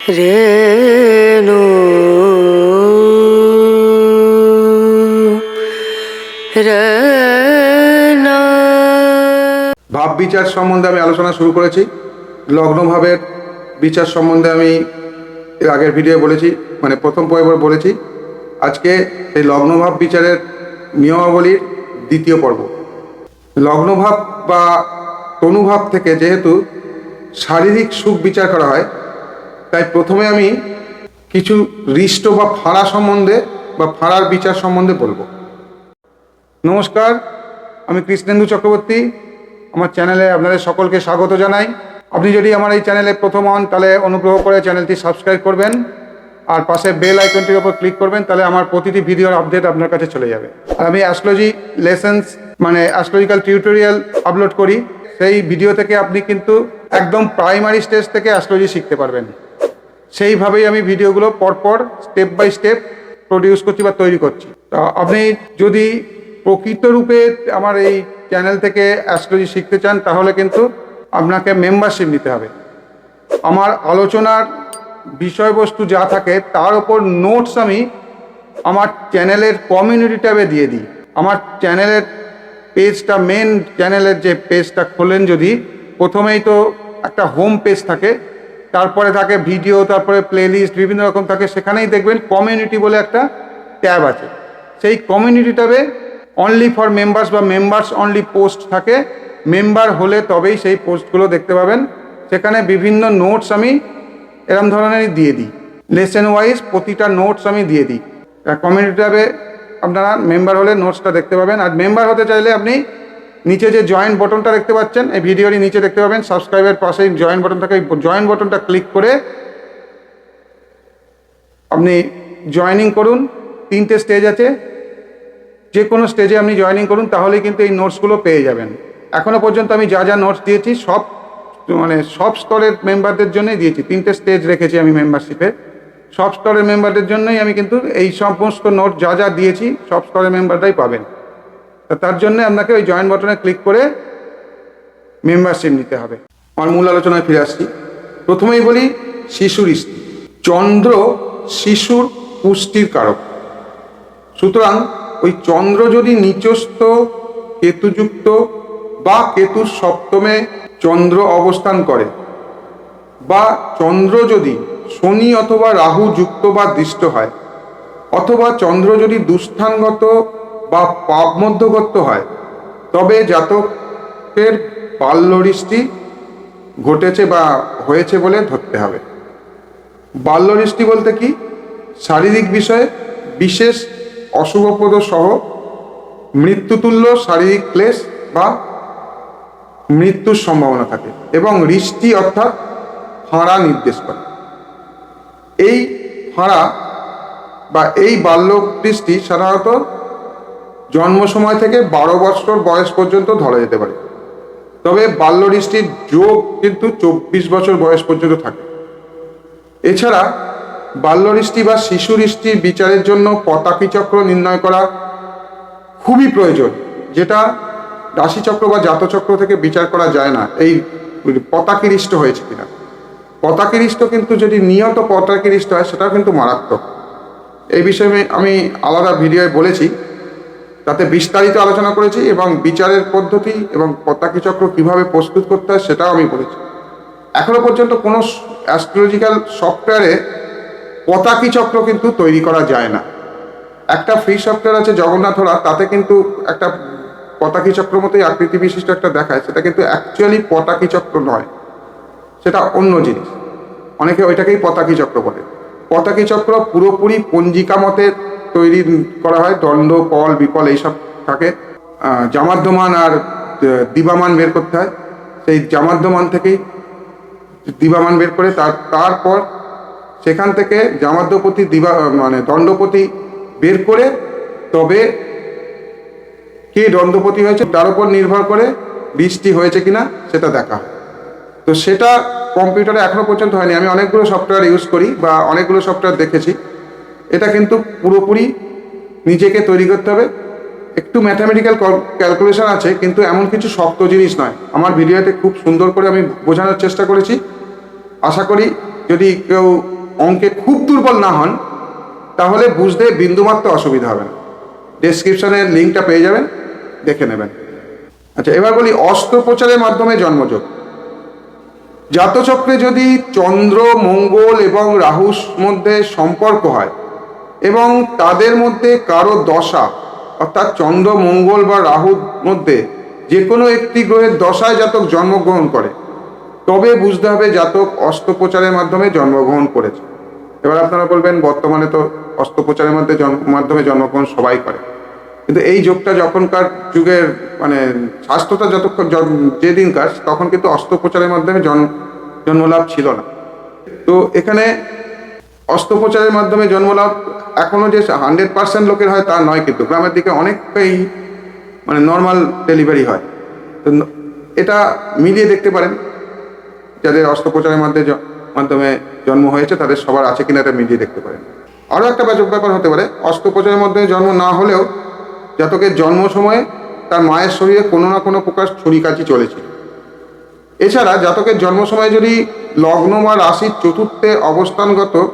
রেণু ভাব বিচার সম্বন্ধে আমি আলোচনা শুরু করেছি। লগ্ন ভাবের বিচার সম্বন্ধে আমি এর আগের ভিডিও বলেছি মানে প্রথম পর্ব বলেছি। আজকে এই লগ্নভাব বিচারের নিয়মাবলীর দ্বিতীয় পর্ব। লগ্নভাব বা তনুভাব থেকে যেহেতু শারীরিক সুখ বিচার করা হয় তাই প্রথমে আমি কিছু হৃষ্ট বা ফাঁড়া সম্বন্ধে বা ফাঁড়ার বিচার সম্বন্ধে বলব। নমস্কার, আমি কৃষ্ণেন্দু চক্রবর্তী। আমার চ্যানেলে আপনাদের সকলকে স্বাগত জানাই। আপনি যদি আমার এই চ্যানেলে প্রথম হন, তাহলে অনুগ্রহ করে চ্যানেলটি সাবস্ক্রাইব করবেন। আর পাশে বেল আইকনটির ওপর ক্লিক করবেন, তাহলে আমার প্রতিটি ভিডিওর আপডেট আপনার কাছে চলে যাবে। আর আমি অ্যাস্ট্রোলজি লেসেন্স মানে অ্যাস্ট্রোলজিক্যাল টিউটোরিয়াল আপলোড করি। সেই ভিডিও থেকে আপনি কিন্তু একদম প্রাইমারি স্টেজ থেকে অ্যাস্ট্রোলজি শিখতে পারবেন। সেইভাবেই আমি ভিডিওগুলো পরপর স্টেপ বাই স্টেপ প্রডিউস করছি বা তৈরি করছি। তা আপনি যদি প্রকৃত রূপে আমার এই চ্যানেল থেকে অ্যাস্ট্রোলজি শিখতে চান, তাহলে কিন্তু আপনাকে মেম্বারশিপ নিতে হবে। আমার আলোচনার বিষয়বস্তু যা থাকে, তার ওপর নোটস আমি আমার চ্যানেলের কমিউনিটি ট্যাবে দিয়ে দিই। আমার চ্যানেলের পেজটা মেন চ্যানেলের যে পেজটা খোলেন যদি, প্রথমেই তো একটা হোম পেজ থাকে তারপরে থাকে ভিডিও তারপরে প্লেলিস্ট বিভিন্ন রকম থাকে। সেখানেই দেখবেন কমিউনিটি বলে একটা ট্যাব আছে। সেই কমিউনিটি ট্যাবে অনলি ফর মেম্বার্স বা মেম্বার্স অনলি পোস্ট থাকে। মেম্বার হলে তবেই সেই পোস্টগুলো দেখতে পাবেন। সেখানে বিভিন্ন নোটস আমি এরম ধরনেরই দিয়ে দিই। লেসেন ওয়াইজ প্রতিটা নোটস আমি দিয়ে দিই। কমিউনিটি ট্যাবে আপনারা মেম্বার হলে নোটসটা দেখতে পাবেন। আর মেম্বার হতে চাইলে আপনি নিচে যে জয়েন বটনটা দেখতে পাচ্ছেন, এই ভিডিওরই নিচে দেখতে পাবেন সাবস্ক্রাইবের পাশেই জয়েন বটন থাকে জয়েন বটনটা ক্লিক করে আপনি জয়েনিং করুন, তিনটে স্টেজ আছে যে কোনো স্টেজে আপনি জয়েনিং করুন, তাহলেই কিন্তু এই নোটসগুলো পেয়ে যাবেন। এখনও পর্যন্ত আমি যা যা নোটস দিয়েছি, সব মানে সব স্তরের মেম্বারদের জন্যই দিয়েছি, তিনটে স্টেজ রেখেছি আমি মেম্বারশিপে সব স্তরের মেম্বারদের জন্যই আমি কিন্তু এই সমস্ত নোট যা যা দিয়েছি, সব স্তরের মেম্বাররাই পাবেন। তার জন্য আপনাকে ওই জয়েন বাটনে ক্লিক করে মেম্বারশিপ নিতে হবে। আমার মূল আলোচনায় ফিরে আসছি। প্রথমেই বলি, শিশুর স্ত্রী। চন্দ্র শিশুর পুষ্টির কারক। সুতরাং ওই চন্দ্র যদি নিচস্থ, কেতুযুক্ত বা কেতুর সপ্তমে চন্দ্র অবস্থান করে বা চন্দ্র যদি শনি অথবা রাহু যুক্ত বা দৃষ্ট হয়, অথবা চন্দ্র যদি দুস্থানগত বা পাপ মধ্যগত হয়। তবে জাতকের বাল্যঋষ্টি ঘটেছে বা হয়েছে বলে ধরতে হবে। বাল্যঋষ্টি বলতে কি? শারীরিক বিষয়ে বিশেষ অশুভপ্রদ সহ মৃত্যুতুল্য শারীরিক ক্লেশ বা মৃত্যুর সম্ভাবনা থাকে এবং হৃষ্টি অর্থাৎ ফাঁড়া নির্দেশ করে। এই ফাঁড়া বা এই বাল্য দৃষ্টি সাধারণত জন্ম সময় থেকে বারো বছর বয়স পর্যন্ত ধরা যেতে পারে। তবে বাল্য দৃষ্টির যোগ কিন্তু চব্বিশ বছর বয়স পর্যন্ত থাকে। এছাড়া বাল্যদৃষ্টি বা শিশু দৃষ্টির বিচারের জন্য পতাকি চক্র নির্ণয় করা খুবই প্রয়োজন, যেটা রাশিচক্র বা জাতচক্র থেকে বিচার করা যায় না। এই পতাকিরিষ্ট হয়েছে কিনা? পতাকিরিষ্ট কিন্তু যদি নিয়ত পতাকিরিষ্ট হয়, সেটাও কিন্তু মারাত্মক। এই বিষয়ে আমি আলাদা ভিডিওয়ে বলেছি। তাতে বিস্তারিত আলোচনা করেছি এবং বিচারের পদ্ধতি এবং পতাকি চক্র কীভাবে প্রস্তুত করতে হয় সেটাও আমি বলেছি। এখনও পর্যন্ত কোনো অ্যাস্ট্রোলজিক্যাল সফটওয়্যারে পতাকি চক্র কিন্তু তৈরি করা যায় না। একটা ফ্রি সফটওয়্যার আছে জগন্নাথরা তাতে কিন্তু একটা পতাকি চক্র মতোই আকৃতি বিশিষ্ট একটা দেখায়। সেটা কিন্তু অ্যাকচুয়ালি পতাকি চক্র নয়, সেটা অন্য জিনিস। অনেকে ওইটাকেই পতাকি চক্র বলে। পতাকি চক্র পুরোপুরি পঞ্জিকা মতে তৈরি করা হয় দণ্ড কল বিকল এইসব থাকে। আহ, জামাদ্যমান আর দিবামান বের করতে হয়। সেই জামাদ্যমান থেকেই দিবামান বের করে তার তারপর সেখান থেকে জামাদ্যপতি দিবা মানে দণ্ডপতি বের করে তবে কে দণ্ডপতি হয়েছে তার উপর নির্ভর করে বৃষ্টি হয়েছে কিনা সেটা দেখা তো সেটা কম্পিউটারে এখনও পর্যন্ত হয়নি। আমি অনেকগুলো সফটওয়্যার ইউজ করি বা অনেকগুলো সফটওয়্যার দেখেছি। এটা কিন্তু পুরোপুরি নিজেকে তৈরি করতে হবে। একটু ম্যাথামেটিক্যাল ক্যালকুলেশন আছে, কিন্তু এমন কিছু শক্ত জিনিস নয়। আমার ভিডিওতে খুব সুন্দর করে আমি বোঝানোর চেষ্টা করেছি। আশা করি যদি কেউ অঙ্কে খুব দুর্বল না হন, তাহলে বুঝতে বিন্দুমাত্র অসুবিধা হবে না। ডেসক্রিপশনের লিঙ্কটা পেয়ে যাবেন, দেখে নেবেন। আচ্ছা এবার বলি অস্ত্রোপচারের মাধ্যমে জন্মযোগ। জাতচক্রে যদি চন্দ্র, মঙ্গল এবং রাহুর মধ্যে সম্পর্ক হয় এবং তাদের মধ্যে কারও দশা, অর্থাৎ চন্দ্র, মঙ্গল বা রাহুর মধ্যে যে কোনো একটি গ্রহের দশায় জাতক জন্মগ্রহণ করে। তবে বুঝতে হবে জাতক অস্ত্রোপচারের মাধ্যমে জন্মগ্রহণ করেছে। এবার আপনারা বলবেন, বর্তমানে তো অস্ত্রোপচারের মধ্যে মাধ্যমে জন্মগ্রহণ সবাই করে। কিন্তু এই যোগটা যখনকার যুগের মানে স্বাস্থ্যটা যতক্ষণ যেদিনকার তখন কিন্তু অস্ত্রোপচারের মাধ্যমে জন্ম জন্মলাভ ছিল না। তো এখানে অস্ত্রোপচারের মাধ্যমে জন্মলাভ এখনও যে হান্ড্রেড পার্সেন্ট লোকের হয় তা নয় কিন্তু গ্রামের দিকে অনেকটাই মানে নর্মাল ডেলিভারি হয়। তো এটা মিলিয়ে দেখতে পারেন, যাদের অস্ত্রোপচারের মধ্যে জ- মাধ্যমে জন্ম হয়েছে তাদের সবার আছে কিনা এটা মিলিয়ে দেখতে পারেন। আরও একটা ব্যাপার হতে পারে, অস্ত্রোপচারের মধ্যে জন্ম না হলেও জাতকের জন্ম সময়ে তার মায়ের শরীরে কোনো না কোনো প্রকার ছুরিকাচি চলেছিল। এছাড়া জাতকের জন্ম সময় যদি লগ্ন বা রাশির চতুর্থে অবস্থানগত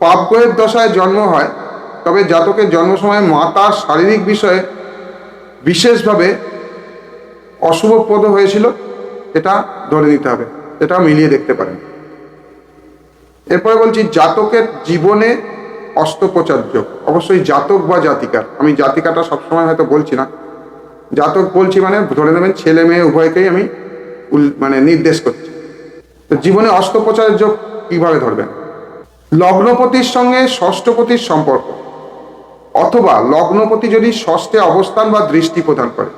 পাপগ্রহের দশায় জন্ম হয়, তবে জাতকের জন্ম সময় মাতার শারীরিক বিষয়ে বিশেষভাবে অশুভপ্রদ হয়েছিল, এটা ধরে নিতে হবে, এটা মিলিয়ে দেখতে পারেন। এরপরে বলছি, জাতকের জীবনে যোগ অবশ্যই জাতক বা জাতিকার আমি জাতিকাটা সবসময় হয়তো বলছি না, জাতক বলছি মানে ধরে নেবেন ছেলে মেয়ে উভয়কেই আমি মানে নির্দেশ করছি। তো জীবনে অস্ত্রোপচারের যোগ কীভাবে ধরবেন? লগ্নপতির সঙ্গে ষষ্ঠপতির সম্পর্ক, অথবা লগ্নপতি যদি ষষ্ঠে অবস্থান বা দৃষ্টি প্রদান করে,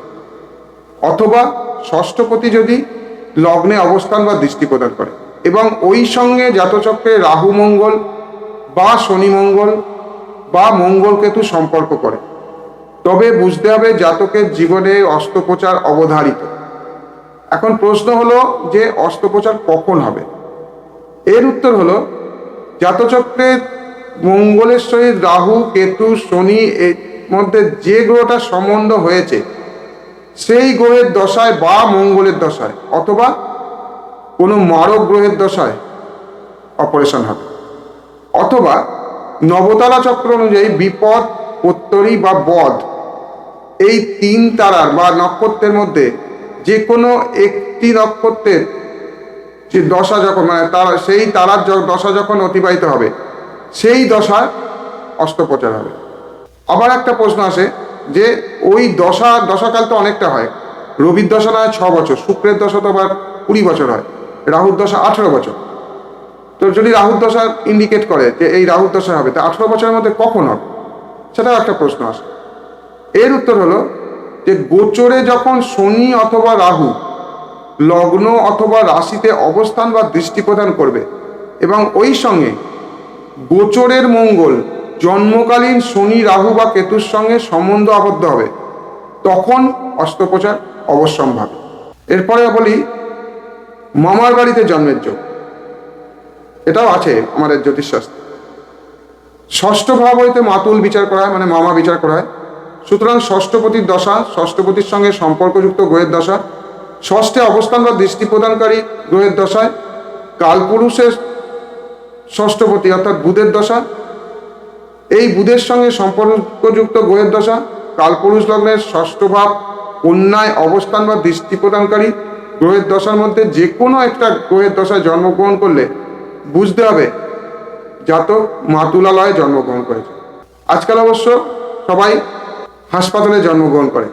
অথবা ষষ্ঠপতি যদি লগ্নে অবস্থান বা দৃষ্টি প্রদান করে, এবং ওই সঙ্গে জাতচক্রে রাহু মঙ্গল বা শনি মঙ্গল বা মঙ্গল কেতু সম্পর্ক করে, তবে বুঝতে হবে জাতকের জীবনে অস্ত্রোপচার অবধারিত। এখন প্রশ্ন হলো যে অস্ত্রোপচার কখন হবে? এর উত্তর হলো জাতচক্রে মঙ্গলের সহিত রাহু, কেতু, শনি এর মধ্যে যে গ্রহটা সম্বন্ধ হয়েছে, সেই গ্রহের দশায় বা মঙ্গলের দশায় অথবা কোনো মারক গ্রহের দশায় অপারেশন হবে। অথবা নবতারা চক্র অনুযায়ী বিপদ প্রত্যরী বা বধ, এই তিন তারার বা নক্ষত্রের মধ্যে যে কোনো একটি নক্ষত্রের যে দশা যখন মানে তারা, সেই তারার দশা যখন অতিবাহিত হবে, সেই দশা অস্ত্রোপচার হবে। আবার একটা প্রশ্ন আসে যে, ওই দশা, দশাকাল তো অনেকটা হয়। রবির দশা না ছ বছর, শুক্রের দশা তো আবার কুড়ি বছর হয়, রাহুর দশা আঠেরো বছর। তো যদি রাহুর দশা ইন্ডিকেট করে যে এই রাহুর দশা হবে, তা আঠেরো বছরের মধ্যে কখন হবে? সেটাও একটা প্রশ্ন আসে। এর উত্তর হলো যে, গোচরে যখন শনি অথবা রাহু লগ্ন অথবা রাশিতে অবস্থান বা দৃষ্টি প্রদান করবে। এবং ওই সঙ্গে গোচরের মঙ্গল, জন্মকালীন শনি, রাহু বা কেতুর সঙ্গে সম্বন্ধ আবদ্ধ হবে। তখন অস্ত্রোপচার অবশ্যম্ভাবী এরপরে বলি, মামার বাড়িতে জন্মের যোগ। এটাও আছে আমাদের জ্যোতিষশাস্ত্র। ষষ্ঠ ভাব হইতে মাতুল বিচার করা হয় মানে মামা বিচার করা হয়। সুতরাং ষষ্ঠপতির দশা, ষষ্ঠপতির সঙ্গে সম্পর্কযুক্ত গ্রহের দশা ষষ্ঠে অবস্থান বা দৃষ্টি প্রদানকারী গ্রহের দশায়, কালপুরুষের ষষ্ঠপতি অর্থাৎ বুধের দশা, এই বুধের সঙ্গে সম্পর্কযুক্ত গ্রহের দশা, কালপুরুষ লগ্নের ষষ্ঠ ভাব কন্যায় অবস্থান বা দৃষ্টি প্রদানকারী গ্রহের দশার মধ্যে যে কোনো একটা গ্রহের দশায় জন্মগ্রহণ করলে বুঝতে হবে, জাতক মাতুলালয়ে জন্মগ্রহণ করেছে। আজকাল অবশ্য সবাই হাসপাতালে জন্মগ্রহণ করে।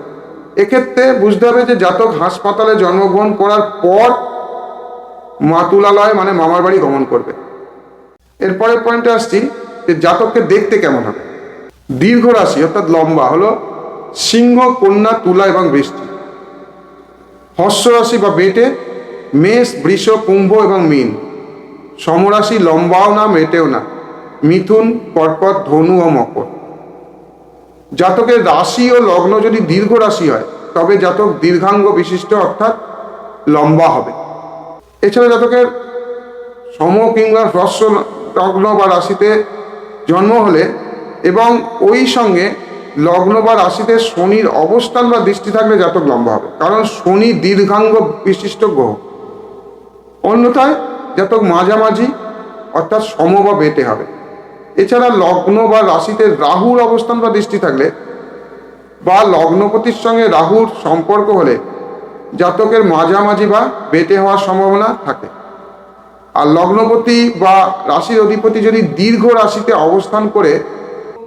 এক্ষেত্রে বুঝতে হবে যে জাতক হাসপাতালে জন্মগ্রহণ করার পর মাতুলালয় মানে মামার বাড়ি গমন করবে। এরপরের পয়েন্টে আসছি যে জাতককে দেখতে কেমন হবে। দীর্ঘ রাশি, অর্থাৎ লম্বা, হলো সিংহ, কন্যা, তুলা এবং বৃষ্টি। হর্ষ রাশি বা বেটে মেষ, বৃষ, কুম্ভ এবং মীন। সমরাশি লম্বাও না, মেটেও না। মিথুন, কর্কট, ধনু ও মকর। জাতকের রাশি ও লগ্ন যদি দীর্ঘ রাশি হয়, তবে জাতক দীর্ঘাঙ্গ বিশিষ্ট অর্থাৎ লম্বা হবে। এছাড়া জাতকের সম কিংবা হ্রস্ব লগ্ন বা রাশিতে জন্ম হলে এবং ওই সঙ্গে লগ্ন বা রাশিতে শনির অবস্থান বা দৃষ্টি থাকলে জাতক লম্বা হবে, কারণ শনি দীর্ঘাঙ্গ বিশিষ্ট গ্রহ। অন্যথায় জাতক মাঝামাঝি অর্থাৎ সম বা বেটে হবে। এছাড়া লগ্ন বা রাশিতে রাহুর অবস্থান বা দৃষ্টি থাকলে বা লগ্নপতির সঙ্গে রাহুর সম্পর্ক হলে জাতকের মাঝামাঝি বা বেটে হওয়ার সম্ভাবনা থাকে। আর লগ্নপতি বা রাশির অধিপতি যদি দীর্ঘ রাশিতে অবস্থান করে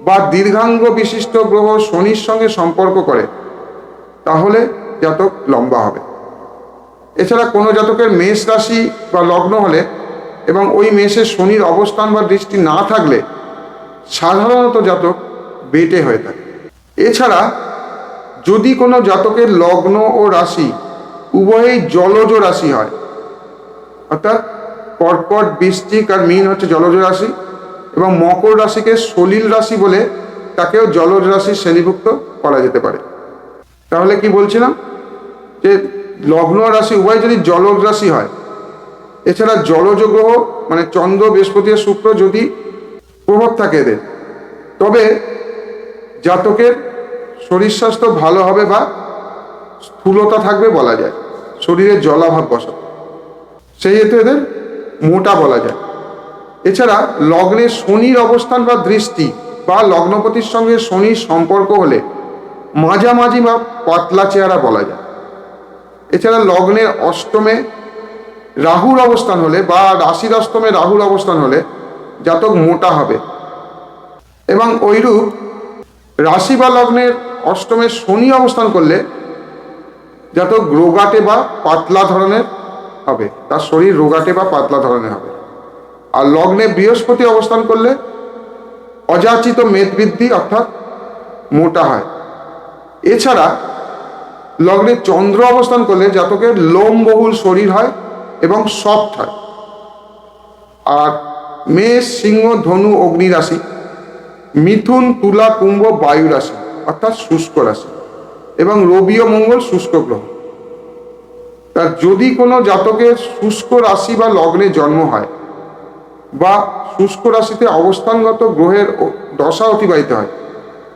বা দীর্ঘাঙ্গ বিশিষ্ট গ্রহ শনির সঙ্গে সম্পর্ক করে, তাহলে জাতক লম্বা হবে। এছাড়া কোনো জাতকের মেষ রাশি বা লগ্ন হলে এবং ওই মেষে শনির অবস্থান বা দৃষ্টি না থাকলে সাধারণত জাতক বেটে হয়ে থাকে। এছাড়া যদি কোনো জাতকের লগ্ন ও রাশি উভয়ই জলজ রাশি হয়, অর্থাৎ কর্কট বৃষ্টিক আর মীন হচ্ছে জলজ রাশি এবং মকর রাশিকে সলিল রাশি বলে তাকেও জলজ রাশির শ্রেণীভুক্ত করা যেতে পারে। তাহলে কি বলছিলাম? যে লগ্ন রাশি উভয় যদি জলজ রাশি হয়, এছাড়া জলজ গ্রহ মানে চন্দ্র, বৃহস্পতি শুক্র যদি প্রভাব থাকে এদের। তবে জাতকের শরীর স্বাস্থ্য ভালো হবে বা স্থূলতা থাকবে বলা যায়। শরীরে জলাভাব বসা সেই হেতু এদের মোটা বলা যায়। এছাড়া লগ্নে শনির অবস্থান বা দৃষ্টি বা লগ্নপতির সঙ্গে শনির সম্পর্ক হলে মাঝামাঝি বা পাতলা চেহারা বলা যায়। এছাড়া লগ্নের অষ্টমে রাহুর অবস্থান হলে বা রাশির অষ্টমে রাহুর অবস্থান হলে জাতক মোটা হবে। এবং ওইরূপ রাশি বা লগ্নের অষ্টমে শনি অবস্থান করলে জাতক রোগাটে বা পাতলা ধরনের হবে। তার শরীর রোগাটে বা পাতলা ধরনের হবে। আর লগ্নে বৃহস্পতি অবস্থান করলে অযাচিত মেদ বৃদ্ধি অর্থাৎ মোটা হয়। এছাড়া লগ্নে চন্দ্র অবস্থান করলে জাতকের লোমবহুল শরীর হয় এবং সফট হয়। আর মেষ, সিংহ, ধনু, অগ্নি রাশি, মিথুন, তুলা, কুম্ভ, বায়ু রাশি, অর্থাৎ শুষ্ক রাশি, এবং রবি ও মঙ্গল শুষ্ক গ্রহ। তা যদি কোনো জাতকের শুষ্ক রাশি বা লগ্নে জন্ম হয়, বা শুষ্ক রাশিতে অবস্থানগত গ্রহের দশা অতিবাহিত হয়,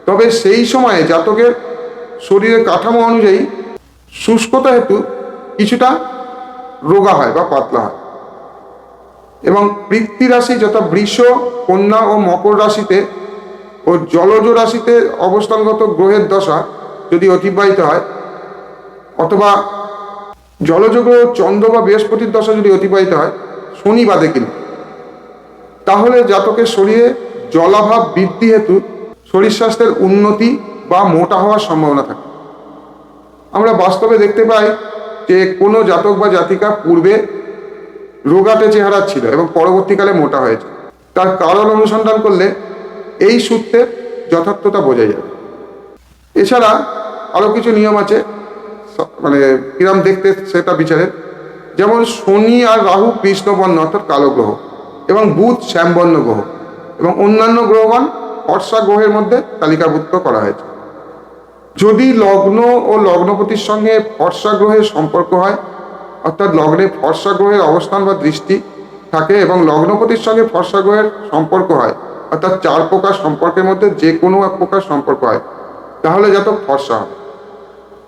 তবে সেই সময়ে জাতকের শরীরের কাঠামো অনুযায়ী শুষ্কতা হেতু কিছুটা রোগা হয় বা পাতলা হয়। এবং বৃত্তি রাশি যথা বৃষ, কন্যা ও মকর রাশিতে ও জলজ রাশিতে অবস্থানগত গ্রহের দশা যদি অতিবাহিত হয়, অথবা জলজ গ্রহ চন্দ্র বা বৃহস্পতির দশা যদি অতিবাহিত হয়, শনি কিন্তু। তাহলে জাতকের শরীরে জলাভাব বৃদ্ধি হেতু শরীর স্বাস্থ্যের উন্নতি বা মোটা হওয়ার সম্ভাবনা থাকে। আমরা বাস্তবে দেখতে পাই যে কোনো জাতক বা জাতিকা পূর্বে রোগাটে চেহারা ছিল এবং পরবর্তীকালে মোটা হয়েছে। তার কারণ অনুসন্ধান করলে এই সূত্রের যথার্থতা বোঝা যাবে এছাড়া আরও কিছু নিয়ম আছে মানে কিরাম দেখতে সেটা বিচারের। যেমন শনি আর রাহু কৃষ্ণবর্ণ অর্থাৎ কালো গ্রহ এবং বুধ শ্যামবর্ণ গ্রহ এবং অন্যান্য গ্রহগণ ফর্সা গ্রহের মধ্যে তালিকাভুক্ত করা হয়েছে। যদি লগ্ন ও লগ্নপতির সঙ্গে ফর্সা গ্রহের সম্পর্ক হয় অর্থাৎ লগ্নে ফর্সা গ্রহের অবস্থান বা দৃষ্টি থাকে এবং লগ্নপতির সঙ্গে ফর্সা গ্রহের সম্পর্ক হয়, অর্থাৎ চার প্রকার সম্পর্কের মধ্যে যে কোনো এক প্রকার সম্পর্ক হয়। তাহলে যত ফর্সা হবে।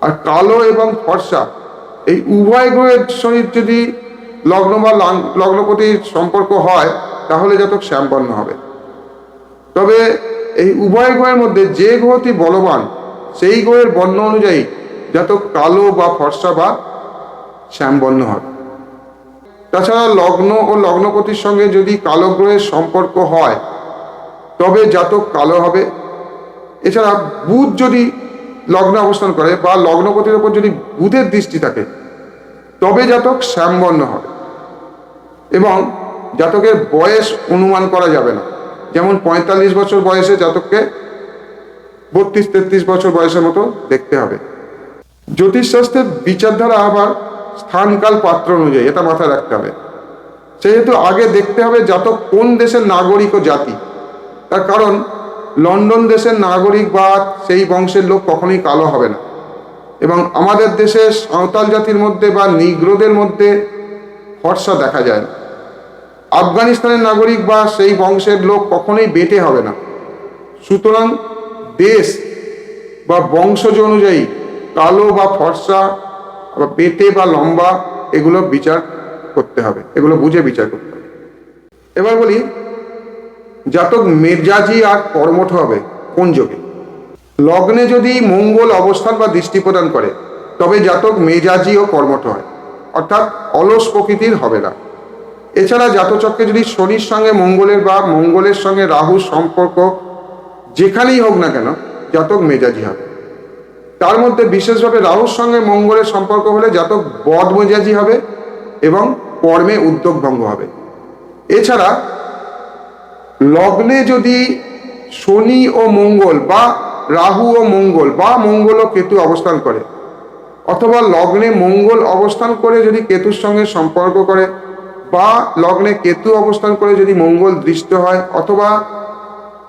আর কালো এবং ফর্সা এই উভয় গ্রহের শরীর যদি লগ্ন বা লগ্নপতির সম্পর্ক হয়, তাহলে যত শ্যামবর্ণ হবে। তবে এই উভয় গ্রহের মধ্যে যে গ্রহটি বলবান, সেই গ্রহের বর্ণ অনুযায়ী যত কালো বা ফর্সা বা শ্যামবর্ণ হবে তাছাড়া লগ্ন ও লগ্নপতির সঙ্গে যদি কালো গ্রহের সম্পর্ক হয়, তবে জাতক কালো হবে। এছাড়া বুধ যদি লগ্নে অবস্থান করে বা লগ্নপতির ওপর যদি বুধের দৃষ্টি থাকে, তবে জাতক শ্যামবর্ণ হবে এবং জাতকের বয়স অনুমান করা যাবে না। যেমন পঁয়তাল্লিশ বছর বয়সে জাতককে বত্রিশ তেত্রিশ বছর বয়সের মতো দেখতে হবে। জ্যোতিষশাস্ত্রের বিচারধারা আবার স্থানকাল পাত্র অনুযায়ী, এটা মাথায় রাখতে হবে। সেহেতু আগে দেখতে হবে জাতক কোন দেশের নাগরিক ও জাতি। তার কারণ, লন্ডন দেশের নাগরিক বা সেই বংশের লোক কখনোই কালো হবে না। এবং আমাদের দেশে সাঁওতাল জাতির মধ্যে বা নিগ্রোদের মধ্যে ফর্সা দেখা যায় না। আফগানিস্তানের নাগরিক বা সেই বংশের লোক কখনোই বেটে হবে না। সুতরাং দেশ বা বংশজ অনুযায়ী কালো বা ফর্সা বা পেটে বা লম্বা এগুলো বিচার করতে হবে, এগুলো বুঝে বিচার করতে হবে। এবার বলি, জাতক মেজাজি আর কর্মঠ হবে কোন যোগে? লগ্নে যদি মঙ্গল অবস্থান বা দৃষ্টি প্রদান করে, তবে জাতক মেজাজি ও কর্মঠ হয়, অর্থাৎ অলস প্রকৃতির হবে না। এছাড়া জাতচক্রে যদি শনির সঙ্গে মঙ্গলের বা মঙ্গলের সঙ্গে রাহুর সম্পর্ক যেখানেই হোক না কেন, জাতক মেজাজি হবে। তার মধ্যে বিশেষভাবে রাহুর সঙ্গে মঙ্গলের সম্পর্ক হলে জাতক বদ মেজাজি হবে এবং কর্মে উদ্যোগ ভঙ্গ হবে। এছাড়া লগ্নে যদি শনি ও মঙ্গল বা রাহু ও মঙ্গল বা মঙ্গল ও কেতু অবস্থান করে, অথবা লগ্নে মঙ্গল অবস্থান করে যদি কেতুর সঙ্গে সম্পর্ক করে বা লগ্নে কেতু অবস্থান করে যদি মঙ্গল দৃষ্ট হয়, অথবা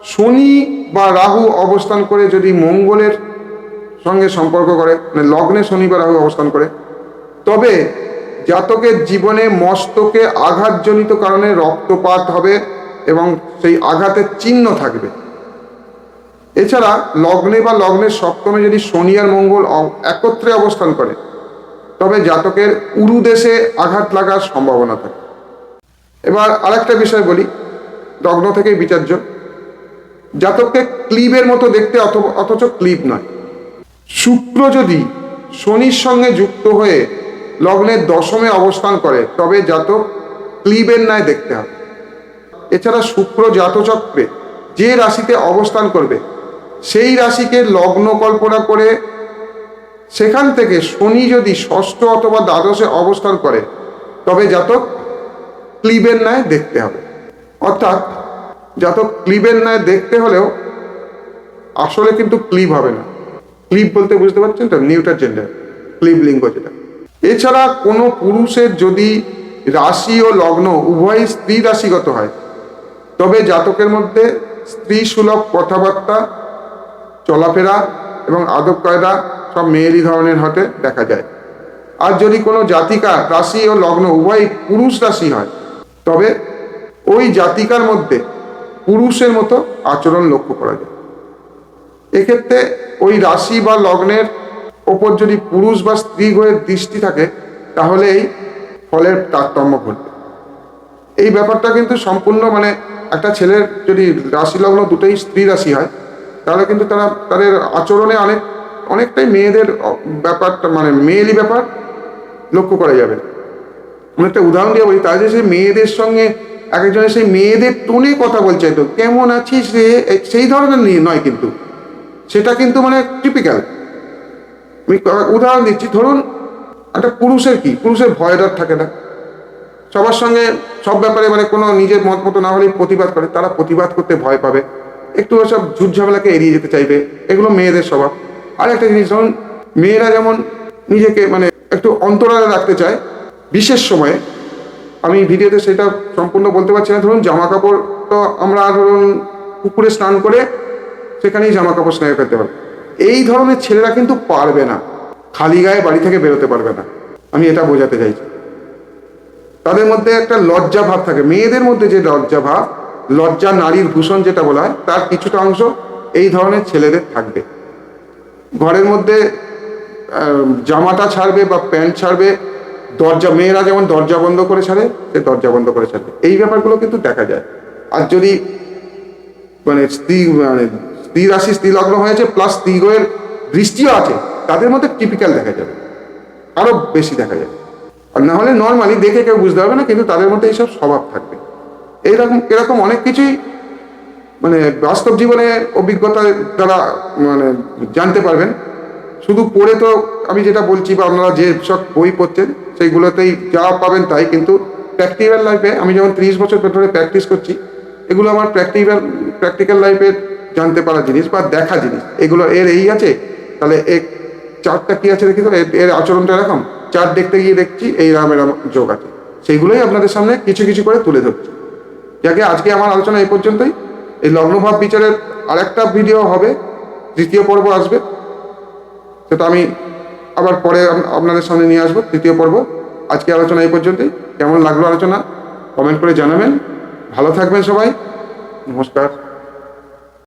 শনি বা রাহু অবস্থান করে যদি মঙ্গলের সঙ্গে সম্পর্ক করে মানে লগ্নে শনি বা রাহু অবস্থান করে। তবে জাতকের জীবনে মস্তকে আঘাতজনিত কারণে রক্তপাত হবে এবং সেই আঘাতের চিহ্ন থাকবে। এছাড়া লগ্নে বা লগ্নের সপ্তমে যদি শনি আর মঙ্গল একত্রে অবস্থান করে, তবে জাতকের উরুদেশে আঘাত লাগার সম্ভাবনা থাকে। এবার আরেকটা বিষয় বলি, লগ্ন থেকেই বিচার্য। জাতককে ক্লিবের মতো দেখতে অথ- অথচ ক্লিব নয়। শুক্র যদি শনির সঙ্গে যুক্ত হয়ে লগ্নের দশমে অবস্থান করে, তবে জাতক ক্লিবের ন্যায় দেখতে হবে। এছাড়া শুক্র জাতচক্রে যে রাশিতে অবস্থান করবে, সেই রাশিকে লগ্ন কল্পনা করে সেখান থেকে শনি যদি ষষ্ঠ অথবা দ্বাদশে অবস্থান করে, তবে জাতক ক্লিবের ন্যায় দেখতে হবে। অর্থাৎ জাতক ক্লিবের ন্যায় দেখতে হলেও আসলে কিন্তু ক্লিব হবে না। ক্লিব বলতে বুঝতে পারছেন তো? নিউটার জেন্ডার ক্লিব লিঙ্গ যেটা। এছাড়া কোনো পুরুষের যদি রাশি ও লগ্ন উভয়ই স্ত্রী রাশিগত হয়, তবে জাতকের মধ্যে স্ত্রী সুলভ কথাবার্তা, চলাফেরা এবং আদব কায়দা সব মেয়েরই ধরনের হতে দেখা যায়। আর যদি কোনো জাতিকা রাশি ও লগ্ন উভয়ই পুরুষ রাশি হয়, তবে ওই জাতিকার মধ্যে পুরুষের মতো আচরণ লক্ষ্য করা যায়। এক্ষেত্রে ওই রাশি বা লগ্নের ওপর যদি পুরুষ বা স্ত্রী গ্রহের দৃষ্টি থাকে তাহলে এই ফলের তারতম্য ঘটবে। এই ব্যাপারটা কিন্তু সম্পূর্ণ মানে একটা ছেলের যদি রাশি লগ্ন দুটোই স্ত্রী রাশি হয়, তাহলে কিন্তু তারা, তাদের আচরণে অনেক, অনেকটাই মেয়েদের ব্যাপারটা মানে মেয়েলি ব্যাপার লক্ষ্য করা যাবে। আমি একটা উদাহরণ দিয়ে বলি তাদের সেই মেয়েদের সঙ্গে এক একজনের সেই মেয়েদের টোনে কথা বলছে তো, কেমন আছিস রে? সেই ধরনের নিয়ে নয় কিন্তু। সেটা কিন্তু মানে টিপিক্যাল আমি উদাহরণ দিচ্ছি, ধরুন একটা পুরুষের কি? পুরুষের ভয় ডর থাকে না। সবার সঙ্গে সব ব্যাপারে মানে কোনো নিজের মত মতো না হলেই প্রতিবাদ করে, তারা প্রতিবাদ করতে ভয় পাবে। একটু ওসব ঝুট ঝামেলাকে এড়িয়ে যেতে চাইবে, এগুলো মেয়েদের স্বভাব। আর একটা জিনিস, ধরুন মেয়েরা যেমন নিজেকে মানে একটু অন্তরালে রাখতে চায়, বিশেষ সময়ে, আমি ভিডিওতে সেটা সম্পূর্ণ বলতে পারছি না। ধরুন জামা কাপড় তো আমরা ধরুন পুকুরে স্নান করে সেখানেই জামা কাপড় স্নান করতে পারবে। এই ধরনের ছেলেরা কিন্তু পারবে না। খালি গায়ে বাড়ি থেকে বেরোতে পারবে না। আমি এটা বোঝাতে চাইছি। তাদের মধ্যে একটা লজ্জা ভাব থাকে। মেয়েদের মধ্যে যে লজ্জা ভাব, লজ্জা নারীর ভূষণ যেটা বলা হয়, তার কিছুটা অংশ এই ধরনের ছেলেদের থাকবে। ঘরের মধ্যে জামাটা ছাড়বে বা প্যান্ট ছাড়বে, দরজা, মেয়েরা যেমন দরজা বন্ধ করে ছাড়ে, সে দরজা বন্ধ করে ছাড়বে এই ব্যাপারগুলো কিন্তু দেখা যায়। আর যদি মানে স্ত্রী মানে স্ত্রী রাশি স্ত্রী লগ্ন হয়েছে প্লাস স্ত্রী দৃষ্টিও আছে। তাদের মধ্যে টিপিক্যাল দেখা যাবে। আরও বেশি দেখা যাবে। আর না হলে নর্মালি দেখে কেউ বুঝতে পারবে না, কিন্তু তাদের মধ্যে এইসব স্বভাব থাকবে। এইরকম এরকম অনেক কিছুই মানে বাস্তব জীবনে অভিজ্ঞতা দ্বারা মানে জানতে পারবেন। শুধু পড়ে তো আমি যেটা বলছি বা আপনারা যে সব বই পড়ছেন, সেইগুলোতেই যা পাবেন তাই, কিন্তু প্র্যাকটিক্যাল লাইফে আমি যেমন ত্রিশ বছর ধরে প্র্যাকটিস করছি, এগুলো আমার প্র্যাকটিক্যাল প্র্যাকটিক্যাল লাইফে জানতে পারা জিনিস বা দেখা জিনিস, এগুলো এর এই আছে? তাহলে এর চারটা কি আছে দেখি তো এর- আচরণটা এরকম? চার দেখতে গিয়ে দেখছি এই রাম এরম যোগ আছে। সেইগুলোই আপনাদের সামনে কিছু কিছু করে তুলে ধরছি। যাকে আজকে আমার আলোচনা এই পর্যন্তই। এই লগ্নভাব বিচারের আরেকটা ভিডিও হবে তৃতীয় পর্ব আসবে। সেটা আমি আবার পরে আপনাদের সামনে নিয়ে আসব, তৃতীয় পর্ব। আজকে আলোচনা এই পর্যন্তই। কেমন লাগল আলোচনা? কমেন্ট করে জানাবেন। ভালো থাকবেন সবাই। নমস্কার।